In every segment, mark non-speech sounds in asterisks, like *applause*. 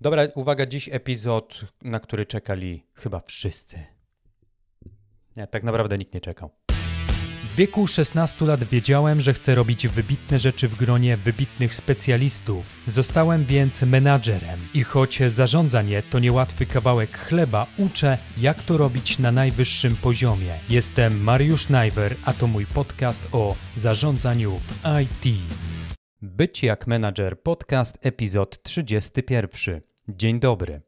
Dobra, uwaga, dziś epizod, na który czekali chyba wszyscy. Nie, tak naprawdę nikt nie czekał. W wieku 16 lat wiedziałem, że chcę robić wybitne rzeczy w gronie wybitnych specjalistów. Zostałem więc menadżerem i choć zarządzanie to niełatwy kawałek chleba, uczę, jak to robić na najwyższym poziomie. Jestem Mariusz Najwer, a to mój podcast o zarządzaniu w IT. Być jak menadżer podcast, epizod 31. Dzień dobry.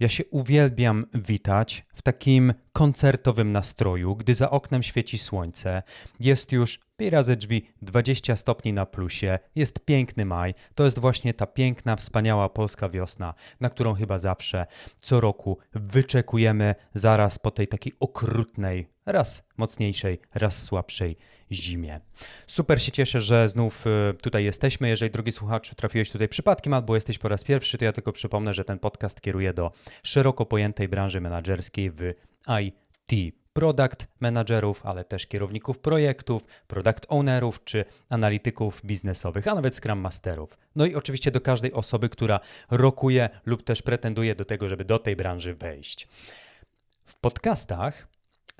Ja się uwielbiam witać w takim koncertowym nastroju, gdy za oknem świeci słońce, jest już pi razy drzwi 20 stopni na plusie, jest piękny maj, to jest właśnie ta piękna, wspaniała polska wiosna, na którą chyba zawsze co roku wyczekujemy zaraz po tej takiej okrutnej, raz mocniejszej, raz słabszej zimie. Super się cieszę, że znów y, tutaj jesteśmy. Jeżeli, drogi słuchaczu, trafiłeś tutaj przypadkiem albo jesteś po raz pierwszy, to ja tylko przypomnę, że ten podcast kieruje do szeroko pojętej branży menedżerskiej w IT. Product managerów, ale też kierowników projektów, product ownerów czy analityków biznesowych, a nawet scrum masterów. No i oczywiście do każdej osoby, która rokuje lub też pretenduje do tego, żeby do tej branży wejść. W podcastach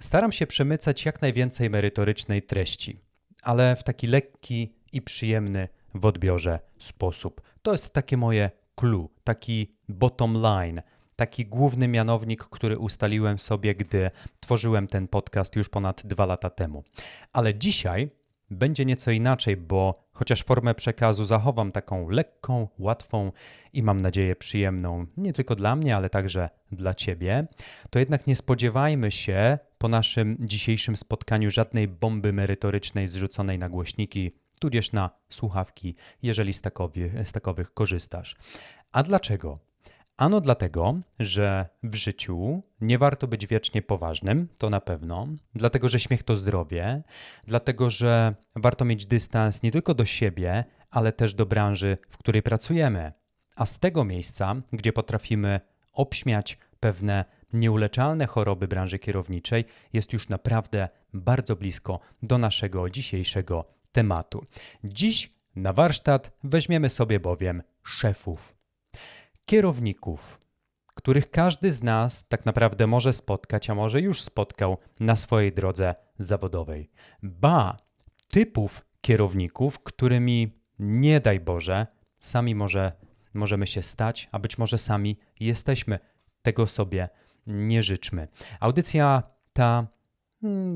Staram się przemycać jak najwięcej merytorycznej treści, ale w taki lekki i przyjemny w odbiorze sposób. To jest takie moje clue, taki bottom line, taki główny mianownik, który ustaliłem sobie, gdy tworzyłem ten podcast już ponad dwa lata temu. Ale dzisiaj będzie nieco inaczej, bo chociaż formę przekazu zachowam taką lekką, łatwą i mam nadzieję przyjemną, nie tylko dla mnie, ale także dla Ciebie, to jednak nie spodziewajmy się po naszym dzisiejszym spotkaniu żadnej bomby merytorycznej zrzuconej na głośniki, tudzież na słuchawki, jeżeli z, takowy, z takowych korzystasz. A dlaczego? Ano dlatego, że w życiu nie warto być wiecznie poważnym, to na pewno, dlatego że śmiech to zdrowie, dlatego że warto mieć dystans nie tylko do siebie, ale też do branży, w której pracujemy. A z tego miejsca, gdzie potrafimy obśmiać pewne nieuleczalne choroby branży kierowniczej, jest już naprawdę bardzo blisko do naszego dzisiejszego tematu. Dziś na warsztat weźmiemy sobie bowiem szefów kierowników, których każdy z nas tak naprawdę może spotkać, a może już spotkał na swojej drodze zawodowej. Ba, typów kierowników, którymi nie daj Boże, sami może, możemy się stać, a być może sami jesteśmy. Tego sobie nie życzmy. Audycja ta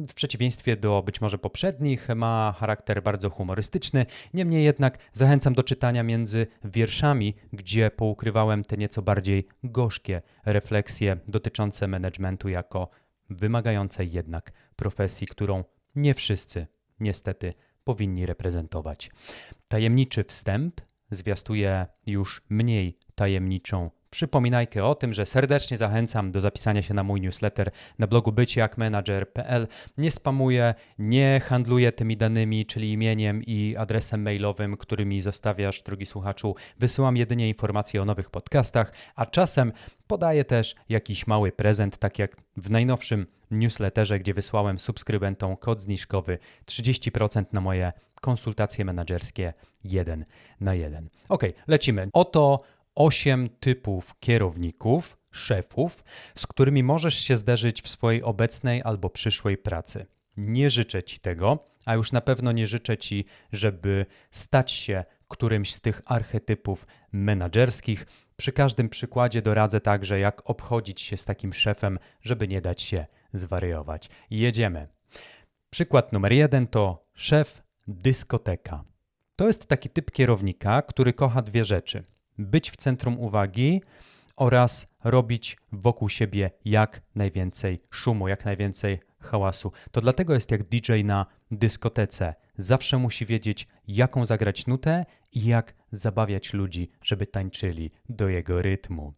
w przeciwieństwie do być może poprzednich, ma charakter bardzo humorystyczny. Niemniej jednak zachęcam do czytania między wierszami, gdzie poukrywałem te nieco bardziej gorzkie refleksje dotyczące managementu jako wymagającej jednak profesji, którą nie wszyscy niestety powinni reprezentować. Tajemniczy wstęp zwiastuje już mniej tajemniczą przypominajkę o tym, że serdecznie zachęcam do zapisania się na mój newsletter na blogu byciakmanager.pl. Nie spamuję, nie handluję tymi danymi, czyli imieniem i adresem mailowym, którymi zostawiasz, drogi słuchaczu. Wysyłam jedynie informacje o nowych podcastach, a czasem podaję też jakiś mały prezent, tak jak w najnowszym newsletterze, gdzie wysłałem subskrybentom kod zniżkowy 30% na moje konsultacje menedżerskie 1 na 1. Ok, lecimy. Oto osiem typów kierowników, szefów, z którymi możesz się zderzyć w swojej obecnej albo przyszłej pracy. Nie życzę ci tego, a już na pewno nie życzę ci, żeby stać się którymś z tych archetypów menedżerskich. Przy każdym przykładzie doradzę także, jak obchodzić się z takim szefem, żeby nie dać się zwariować. Jedziemy. Przykład numer jeden to szef dyskoteka. To jest taki typ kierownika, który kocha dwie rzeczy: być w centrum uwagi oraz robić wokół siebie jak najwięcej szumu, jak najwięcej hałasu. To dlatego jest jak DJ na dyskotece. Zawsze musi wiedzieć, jaką zagrać nutę i jak zabawiać ludzi, żeby tańczyli do jego rytmu.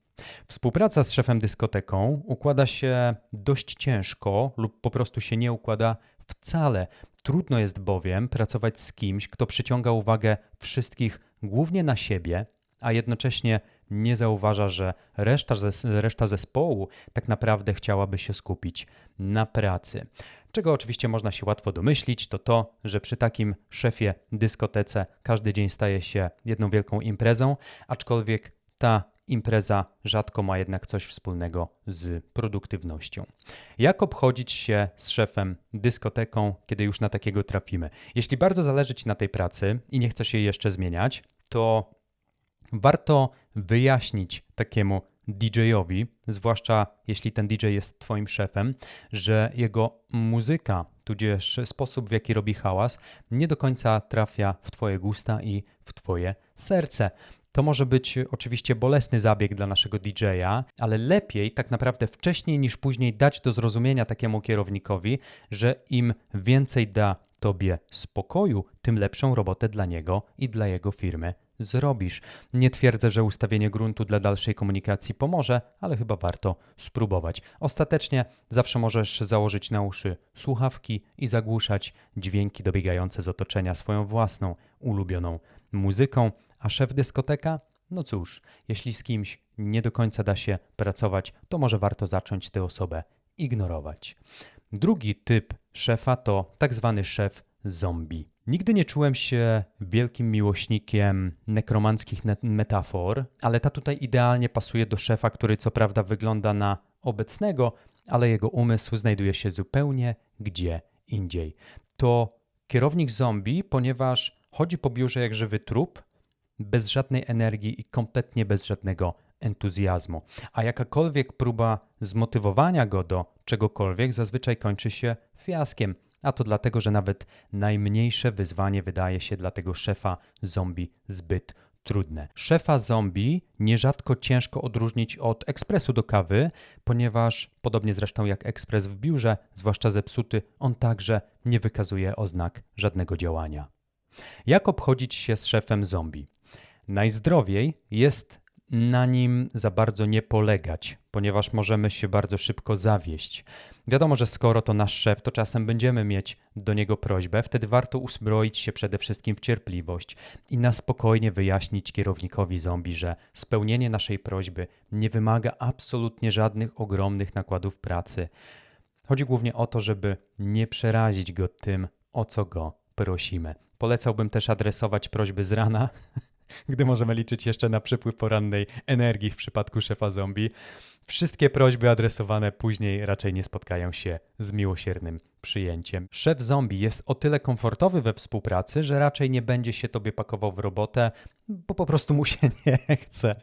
Współpraca z szefem dyskoteką układa się dość ciężko lub po prostu się nie układa wcale. Trudno jest bowiem pracować z kimś, kto przyciąga uwagę wszystkich głównie na siebie, a jednocześnie nie zauważa, że reszta, reszta zespołu tak naprawdę chciałaby się skupić na pracy. Czego oczywiście można się łatwo domyślić, to to, że przy takim szefie dyskotece każdy dzień staje się jedną wielką imprezą, aczkolwiek ta impreza rzadko ma jednak coś wspólnego z produktywnością. Jak obchodzić się z szefem dyskoteką, kiedy już na takiego trafimy? Jeśli bardzo zależy Ci na tej pracy i nie chcesz jej jeszcze zmieniać, to warto wyjaśnić takiemu DJ-owi, zwłaszcza jeśli ten DJ jest Twoim szefem, że jego muzyka, tudzież sposób w jaki robi hałas, nie do końca trafia w Twoje gusta i w Twoje serce. To może być oczywiście bolesny zabieg dla naszego DJ-a, ale lepiej tak naprawdę wcześniej niż później dać do zrozumienia takiemu kierownikowi, że im więcej da Tobie spokoju, tym lepszą robotę dla niego i dla jego firmy zrobisz. Nie twierdzę, że ustawienie gruntu dla dalszej komunikacji pomoże, ale chyba warto spróbować. Ostatecznie zawsze możesz założyć na uszy słuchawki i zagłuszać dźwięki dobiegające z otoczenia swoją własną, ulubioną muzyką, a szef dyskoteka? No cóż, jeśli z kimś nie do końca da się pracować, to może warto zacząć tę osobę ignorować. Drugi typ szefa to tak zwany szef zombie. Nigdy nie czułem się wielkim miłośnikiem nekromanckich metafor, ale ta tutaj idealnie pasuje do szefa, który co prawda wygląda na obecnego, ale jego umysł znajduje się zupełnie gdzie indziej. To kierownik zombie, ponieważ chodzi po biurze jak żywy trup, bez żadnej energii i kompletnie bez żadnego entuzjazmu. A jakakolwiek próba zmotywowania go do czegokolwiek zazwyczaj kończy się fiaskiem. A to dlatego, że nawet najmniejsze wyzwanie wydaje się dla tego szefa zombie zbyt trudne. Szefa zombie nierzadko ciężko odróżnić od ekspresu do kawy, ponieważ podobnie zresztą jak ekspres w biurze, zwłaszcza zepsuty, on także nie wykazuje oznak żadnego działania. Jak obchodzić się z szefem zombie? Najzdrowiej jest na nim za bardzo nie polegać, ponieważ możemy się bardzo szybko zawieść. Wiadomo, że skoro to nasz szef, to czasem będziemy mieć do niego prośbę, wtedy warto uzbroić się przede wszystkim w cierpliwość i na spokojnie wyjaśnić kierownikowi zombie, że spełnienie naszej prośby nie wymaga absolutnie żadnych ogromnych nakładów pracy. Chodzi głównie o to, żeby nie przerazić go tym, o co go prosimy. Polecałbym też adresować prośby z rana, *laughs* gdy możemy liczyć jeszcze na przypływ porannej energii w przypadku szefa zombie. Wszystkie prośby adresowane później raczej nie spotkają się z miłosiernym przyjęciem. Szef zombie jest o tyle komfortowy we współpracy, że raczej nie będzie się tobie pakował w robotę, bo po prostu mu się *laughs* nie chce.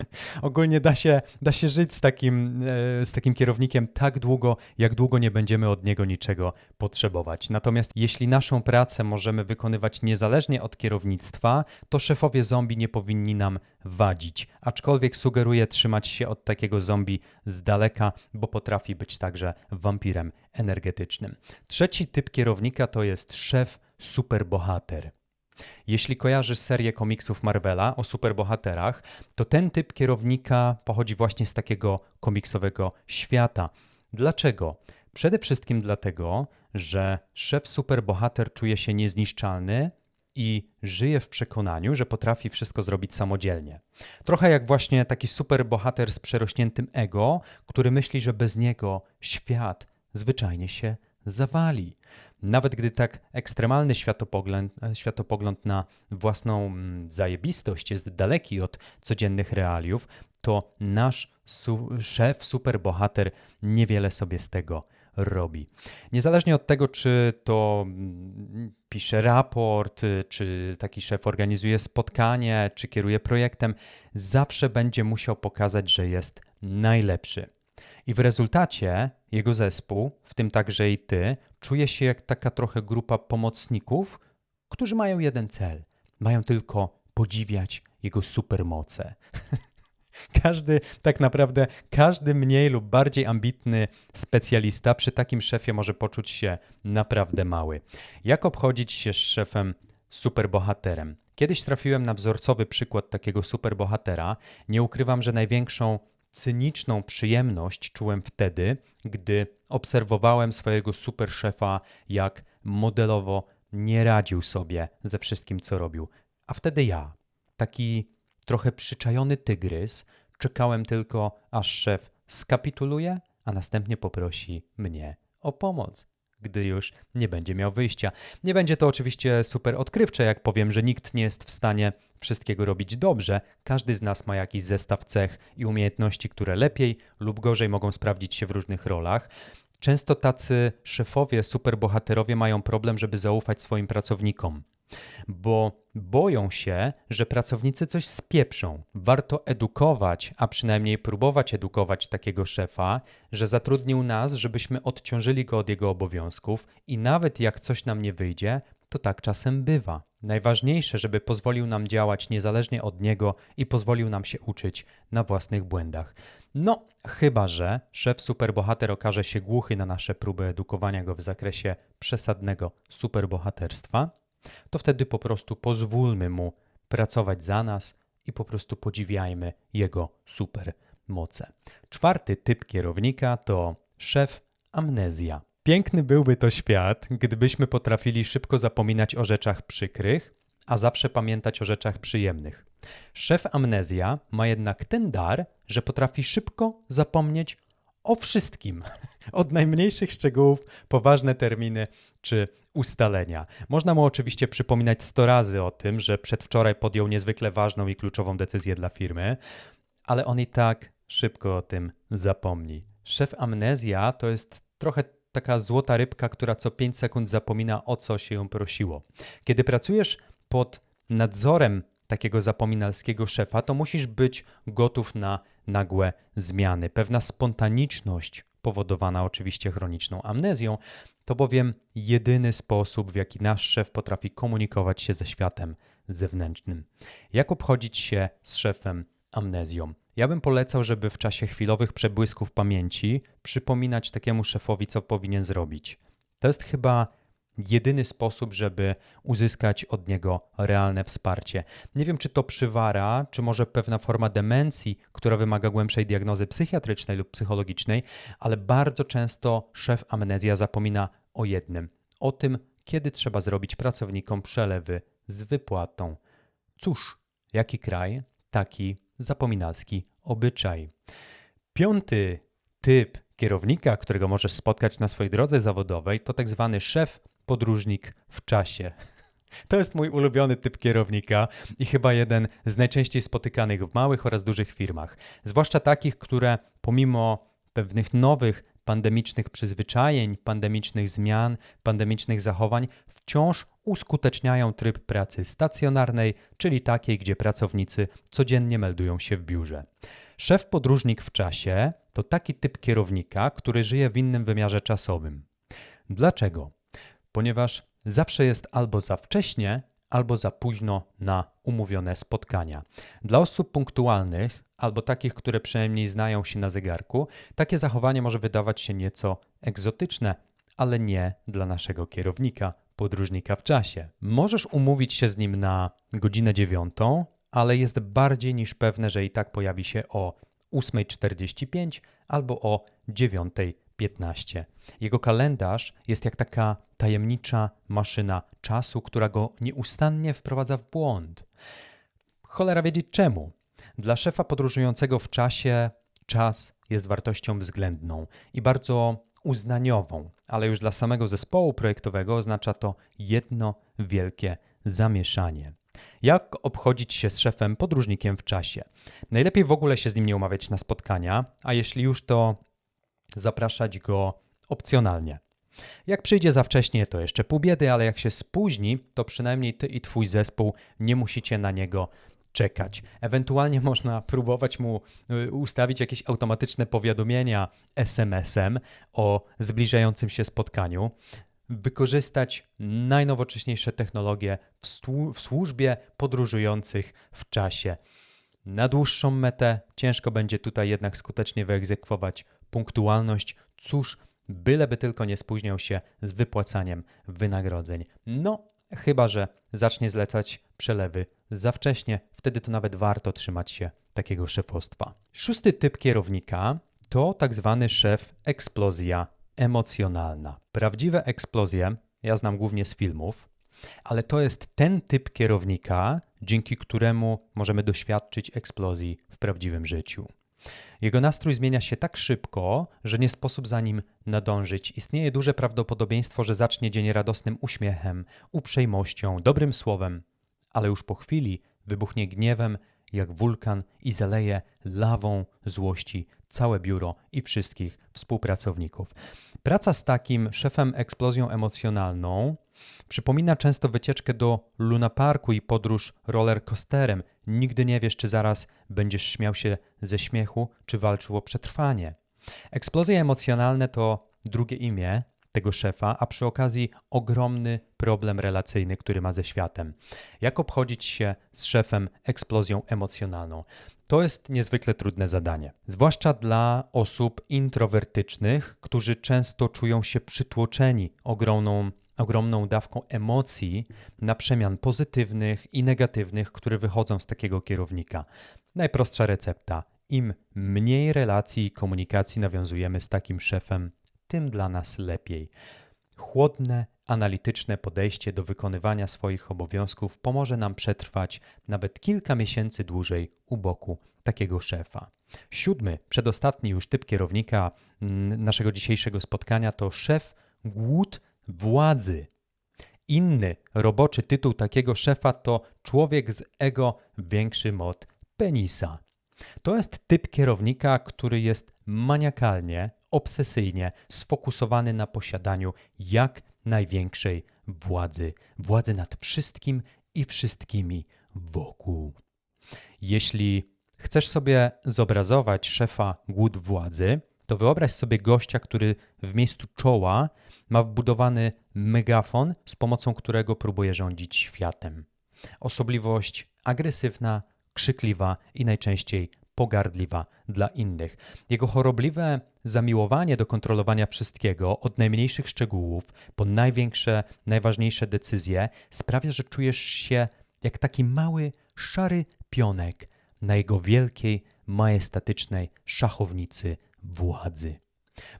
Ogólnie da się, da się żyć z takim, e, z takim kierownikiem tak długo, jak długo nie będziemy od niego niczego potrzebować. Natomiast jeśli naszą pracę możemy wykonywać niezależnie od kierownictwa, to szefowie zombie nie powinni nam wadzić. Aczkolwiek sugeruję trzymać się od takiego zombie z daleka, bo potrafi być także wampirem energetycznym. Trzeci typ kierownika to jest szef superbohater. Jeśli kojarzysz serię komiksów Marvela o superbohaterach, to ten typ kierownika pochodzi właśnie z takiego komiksowego świata. Dlaczego? Przede wszystkim dlatego, że szef superbohater czuje się niezniszczalny i żyje w przekonaniu, że potrafi wszystko zrobić samodzielnie. Trochę jak właśnie taki superbohater z przerośniętym ego, który myśli, że bez niego świat zwyczajnie się zawali. Nawet gdy tak ekstremalny światopogląd, światopogląd na własną mm, zajebistość jest daleki od codziennych realiów, to nasz su szef, superbohater niewiele sobie z tego robi. Niezależnie od tego, czy to mm, pisze raport, czy taki szef organizuje spotkanie, czy kieruje projektem, zawsze będzie musiał pokazać, że jest najlepszy. I w rezultacie jego zespół, w tym także i ty, czuje się jak taka trochę grupa pomocników, którzy mają jeden cel. Mają tylko podziwiać jego supermoce. *laughs* Każdy, tak naprawdę, każdy mniej lub bardziej ambitny specjalista przy takim szefie może poczuć się naprawdę mały. Jak obchodzić się z szefem superbohaterem? Kiedyś trafiłem na wzorcowy przykład takiego superbohatera. Nie ukrywam, że największą cyniczną przyjemność czułem wtedy, gdy obserwowałem swojego superszefa, jak modelowo nie radził sobie ze wszystkim, co robił. A wtedy ja, taki trochę przyczajony tygrys, czekałem tylko, aż szef skapituluje, a następnie poprosi mnie o pomoc gdy już nie będzie miał wyjścia. Nie będzie to oczywiście super odkrywcze, jak powiem, że nikt nie jest w stanie wszystkiego robić dobrze, każdy z nas ma jakiś zestaw cech i umiejętności, które lepiej lub gorzej mogą sprawdzić się w różnych rolach. Często tacy szefowie, superbohaterowie mają problem, żeby zaufać swoim pracownikom bo boją się, że pracownicy coś spieprzą. Warto edukować, a przynajmniej próbować edukować takiego szefa, że zatrudnił nas, żebyśmy odciążyli go od jego obowiązków i nawet jak coś nam nie wyjdzie, to tak czasem bywa. Najważniejsze, żeby pozwolił nam działać niezależnie od niego i pozwolił nam się uczyć na własnych błędach. No, chyba że szef superbohater okaże się głuchy na nasze próby edukowania go w zakresie przesadnego superbohaterstwa, to wtedy po prostu pozwólmy mu pracować za nas i po prostu podziwiajmy jego super moce. Czwarty typ kierownika to szef amnezja. Piękny byłby to świat, gdybyśmy potrafili szybko zapominać o rzeczach przykrych, a zawsze pamiętać o rzeczach przyjemnych. Szef amnezja ma jednak ten dar, że potrafi szybko zapomnieć o wszystkim. *laughs* Od najmniejszych szczegółów po ważne terminy czy ustalenia. Można mu oczywiście przypominać 100 razy o tym, że przedwczoraj podjął niezwykle ważną i kluczową decyzję dla firmy, ale on i tak szybko o tym zapomni. Szef amnezja to jest trochę taka złota rybka, która co 5 sekund zapomina o co się ją prosiło. Kiedy pracujesz pod nadzorem takiego zapominalskiego szefa, to musisz być gotów na nagłe zmiany. Pewna spontaniczność, powodowana oczywiście chroniczną amnezją, to bowiem jedyny sposób, w jaki nasz szef potrafi komunikować się ze światem zewnętrznym. Jak obchodzić się z szefem amnezją? Ja bym polecał, żeby w czasie chwilowych przebłysków pamięci przypominać takiemu szefowi, co powinien zrobić. To jest chyba jedyny sposób, żeby uzyskać od niego realne wsparcie. Nie wiem, czy to przywara, czy może pewna forma demencji, która wymaga głębszej diagnozy psychiatrycznej lub psychologicznej, ale bardzo często szef amnezja zapomina o jednym: o tym, kiedy trzeba zrobić pracownikom przelewy z wypłatą. Cóż, jaki kraj, taki zapominalski obyczaj. Piąty typ kierownika, którego możesz spotkać na swojej drodze zawodowej, to tak zwany szef podróżnik w czasie. *laughs* To jest mój ulubiony typ kierownika i chyba jeden z najczęściej spotykanych w małych oraz dużych firmach, zwłaszcza takich, które pomimo pewnych nowych pandemicznych przyzwyczajeń, pandemicznych zmian, pandemicznych zachowań wciąż uskuteczniają tryb pracy stacjonarnej, czyli takiej, gdzie pracownicy codziennie meldują się w biurze. Szef podróżnik w czasie to taki typ kierownika, który żyje w innym wymiarze czasowym. Dlaczego? Ponieważ zawsze jest albo za wcześnie, albo za późno na umówione spotkania. Dla osób punktualnych, albo takich, które przynajmniej znają się na zegarku, takie zachowanie może wydawać się nieco egzotyczne, ale nie dla naszego kierownika, podróżnika w czasie. Możesz umówić się z nim na godzinę dziewiątą, ale jest bardziej niż pewne, że i tak pojawi się o 8.45 albo o 9.00 15. Jego kalendarz jest jak taka tajemnicza maszyna czasu, która go nieustannie wprowadza w błąd. Cholera wiedzieć czemu. Dla szefa podróżującego w czasie czas jest wartością względną i bardzo uznaniową, ale już dla samego zespołu projektowego oznacza to jedno wielkie zamieszanie. Jak obchodzić się z szefem podróżnikiem w czasie? Najlepiej w ogóle się z nim nie umawiać na spotkania, a jeśli już to zapraszać go opcjonalnie. Jak przyjdzie za wcześnie, to jeszcze pół biedy, ale jak się spóźni, to przynajmniej ty i twój zespół nie musicie na niego czekać. Ewentualnie *laughs* można próbować mu y, ustawić jakieś automatyczne powiadomienia SMS-em o zbliżającym się spotkaniu, wykorzystać najnowocześniejsze technologie w, w służbie podróżujących w czasie. Na dłuższą metę ciężko będzie tutaj jednak skutecznie wyegzekwować punktualność, cóż, byleby tylko nie spóźniał się z wypłacaniem wynagrodzeń. No, chyba że zacznie zlecać przelewy za wcześnie, wtedy to nawet warto trzymać się takiego szefostwa. Szósty typ kierownika to tak zwany szef eksplozja emocjonalna. Prawdziwe eksplozje ja znam głównie z filmów, ale to jest ten typ kierownika, dzięki któremu możemy doświadczyć eksplozji w prawdziwym życiu. Jego nastrój zmienia się tak szybko, że nie sposób za nim nadążyć. Istnieje duże prawdopodobieństwo, że zacznie dzień radosnym uśmiechem, uprzejmością, dobrym słowem, ale już po chwili wybuchnie gniewem jak wulkan i zaleje lawą złości całe biuro i wszystkich współpracowników. Praca z takim szefem eksplozją emocjonalną przypomina często wycieczkę do Luna Parku i podróż rollercoasterem. Nigdy nie wiesz, czy zaraz będziesz śmiał się ze śmiechu, czy walczył o przetrwanie. Eksplozje emocjonalne to drugie imię tego szefa, a przy okazji ogromny problem relacyjny, który ma ze światem. Jak obchodzić się z szefem eksplozją emocjonalną? To jest niezwykle trudne zadanie, zwłaszcza dla osób introwertycznych, którzy często czują się przytłoczeni ogromną, ogromną dawką emocji na przemian pozytywnych i negatywnych, które wychodzą z takiego kierownika. Najprostsza recepta: im mniej relacji i komunikacji nawiązujemy z takim szefem, tym dla nas lepiej. Chłodne, analityczne podejście do wykonywania swoich obowiązków pomoże nam przetrwać nawet kilka miesięcy dłużej u boku takiego szefa. Siódmy, przedostatni już typ kierownika naszego dzisiejszego spotkania to szef głód władzy. Inny roboczy tytuł takiego szefa to człowiek z ego większym od penisa. To jest typ kierownika, który jest maniakalnie, obsesyjnie sfokusowany na posiadaniu jak największej władzy, władzy nad wszystkim i wszystkimi wokół. Jeśli chcesz sobie zobrazować szefa głód władzy, to wyobraź sobie gościa, który w miejscu czoła ma wbudowany megafon, z pomocą którego próbuje rządzić światem. Osobliwość agresywna, krzykliwa i najczęściej pogardliwa dla innych. Jego chorobliwe zamiłowanie do kontrolowania wszystkiego, od najmniejszych szczegółów po największe, najważniejsze decyzje, sprawia, że czujesz się jak taki mały, szary pionek na jego wielkiej, majestatycznej szachownicy władzy.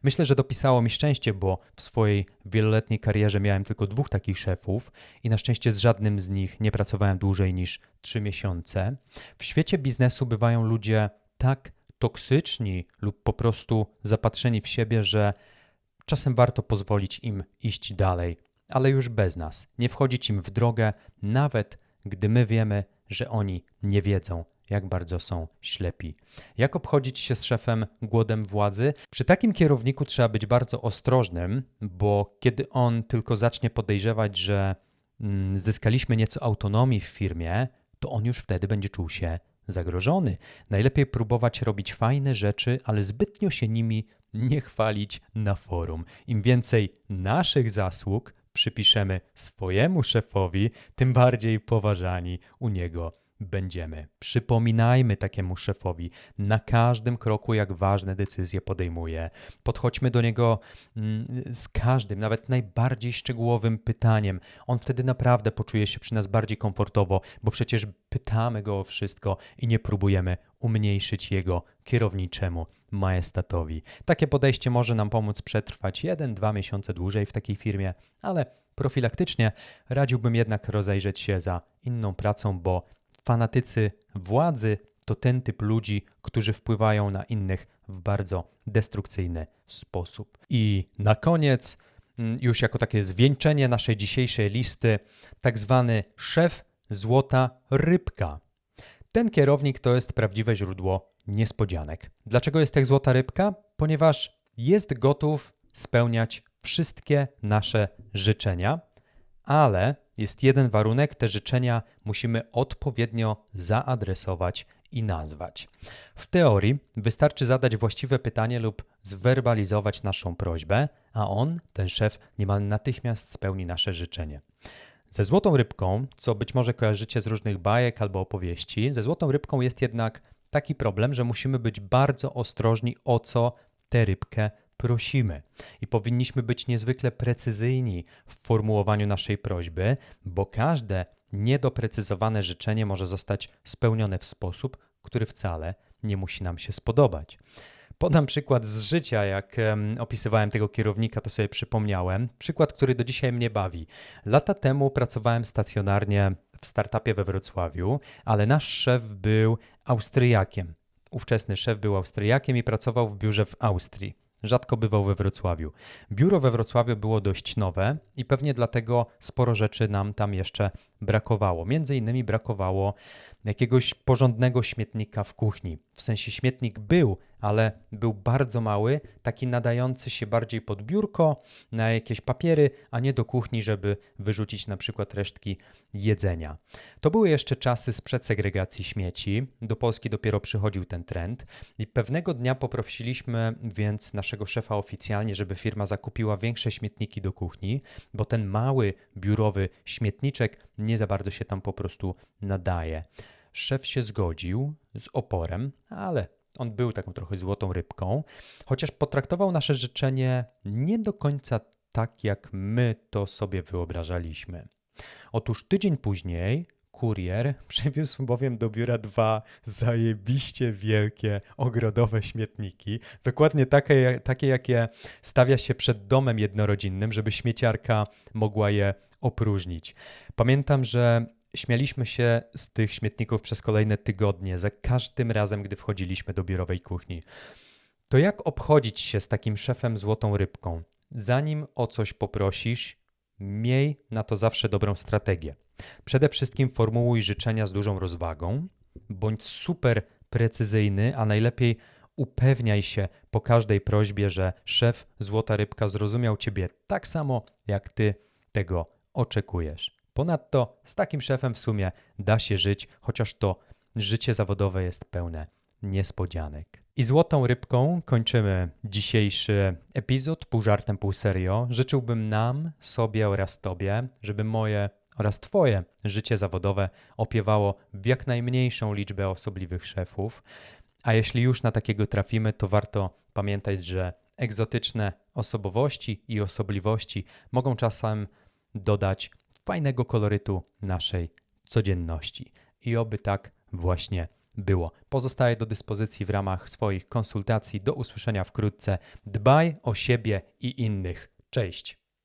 Myślę, że dopisało mi szczęście, bo w swojej wieloletniej karierze miałem tylko dwóch takich szefów i na szczęście z żadnym z nich nie pracowałem dłużej niż trzy miesiące. W świecie biznesu bywają ludzie tak toksyczni lub po prostu zapatrzeni w siebie, że czasem warto pozwolić im iść dalej, ale już bez nas, nie wchodzić im w drogę, nawet gdy my wiemy, że oni nie wiedzą, jak bardzo są ślepi. Jak obchodzić się z szefem głodem władzy? Przy takim kierowniku trzeba być bardzo ostrożnym, bo kiedy on tylko zacznie podejrzewać, że mm, zyskaliśmy nieco autonomii w firmie, to on już wtedy będzie czuł się zagrożony. Najlepiej próbować robić fajne rzeczy, ale zbytnio się nimi nie chwalić na forum. Im więcej naszych zasług przypiszemy swojemu szefowi, tym bardziej poważani u niego będziemy. Przypominajmy takiemu szefowi na każdym kroku, jak ważne decyzje podejmuje. Podchodźmy do niego mm, z każdym, nawet najbardziej szczegółowym pytaniem. On wtedy naprawdę poczuje się przy nas bardziej komfortowo, bo przecież pytamy go o wszystko i nie próbujemy umniejszyć jego kierowniczemu majestatowi. Takie podejście może nam pomóc przetrwać 1-2 miesiące dłużej w takiej firmie, ale profilaktycznie radziłbym jednak rozejrzeć się za inną pracą, bo Fanatycy władzy to ten typ ludzi, którzy wpływają na innych w bardzo destrukcyjny sposób. I na koniec, mm, już jako takie zwieńczenie naszej dzisiejszej listy, tak zwany szef złota rybka. Ten kierownik to jest prawdziwe źródło niespodzianek. Dlaczego jest tak złota rybka? Ponieważ jest gotów spełniać wszystkie nasze życzenia, ale jest jeden warunek, te życzenia musimy odpowiednio zaadresować i nazwać. W teorii wystarczy zadać właściwe pytanie lub zwerbalizować naszą prośbę, a on, ten szef, niemal natychmiast spełni nasze życzenie. Ze złotą rybką, co być może kojarzycie z różnych bajek albo opowieści, ze złotą rybką jest jednak taki problem, że musimy być bardzo ostrożni o co tę rybkę prosimy. I powinniśmy być niezwykle precyzyjni w formułowaniu naszej prośby, bo każde niedoprecyzowane życzenie może zostać spełnione w sposób, który wcale nie musi nam się spodobać. Podam przykład z życia, jak um, opisywałem tego kierownika, to sobie przypomniałem. Przykład, który do dzisiaj mnie bawi. Lata temu pracowałem stacjonarnie w startupie we Wrocławiu, ale nasz szef był Austriakiem. Ówczesny szef był Austriakiem i pracował w biurze w Austrii. Rzadko bywał we Wrocławiu. Biuro we Wrocławiu było dość nowe i pewnie dlatego sporo rzeczy nam tam jeszcze brakowało. Między innymi brakowało jakiegoś porządnego śmietnika w kuchni. W sensie śmietnik był, ale był bardzo mały, taki nadający się bardziej pod biurko, na jakieś papiery, a nie do kuchni, żeby wyrzucić na przykład resztki jedzenia. To były jeszcze czasy sprzed segregacji śmieci. Do Polski dopiero przychodził ten trend i pewnego dnia poprosiliśmy więc naszego szefa oficjalnie, żeby firma zakupiła większe śmietniki do kuchni, bo ten mały biurowy śmietniczek nie za bardzo się tam po prostu nadaje. Szef się zgodził z oporem, ale on był taką trochę złotą rybką, chociaż potraktował nasze życzenie nie do końca tak, jak my to sobie wyobrażaliśmy. Otóż tydzień później kurier *laughs* przywiózł bowiem do biura dwa zajebiście wielkie ogrodowe śmietniki, dokładnie takie, takie jakie stawia się przed domem jednorodzinnym, żeby śmieciarka mogła je opróżnić. Pamiętam, że Śmialiśmy się z tych śmietników przez kolejne tygodnie, za każdym razem, gdy wchodziliśmy do biurowej kuchni. To jak obchodzić się z takim szefem złotą rybką? Zanim o coś poprosisz, miej na to zawsze dobrą strategię. Przede wszystkim formułuj życzenia z dużą rozwagą, bądź super precyzyjny, a najlepiej upewniaj się po każdej prośbie, że szef złota rybka zrozumiał ciebie tak samo, jak ty tego oczekujesz. Ponadto z takim szefem w sumie da się żyć, chociaż to życie zawodowe jest pełne niespodzianek. I złotą rybką kończymy dzisiejszy epizod, pół żartem, pół serio. Życzyłbym nam, sobie oraz Tobie, żeby moje oraz Twoje życie zawodowe opiewało w jak najmniejszą liczbę osobliwych szefów. A jeśli już na takiego trafimy, to warto pamiętać, że egzotyczne osobowości i osobliwości mogą czasem dodać fajnego kolorytu naszej codzienności. I oby tak właśnie było. Pozostaję do dyspozycji w ramach swoich konsultacji. Do usłyszenia wkrótce. Dbaj o siebie i innych. Cześć.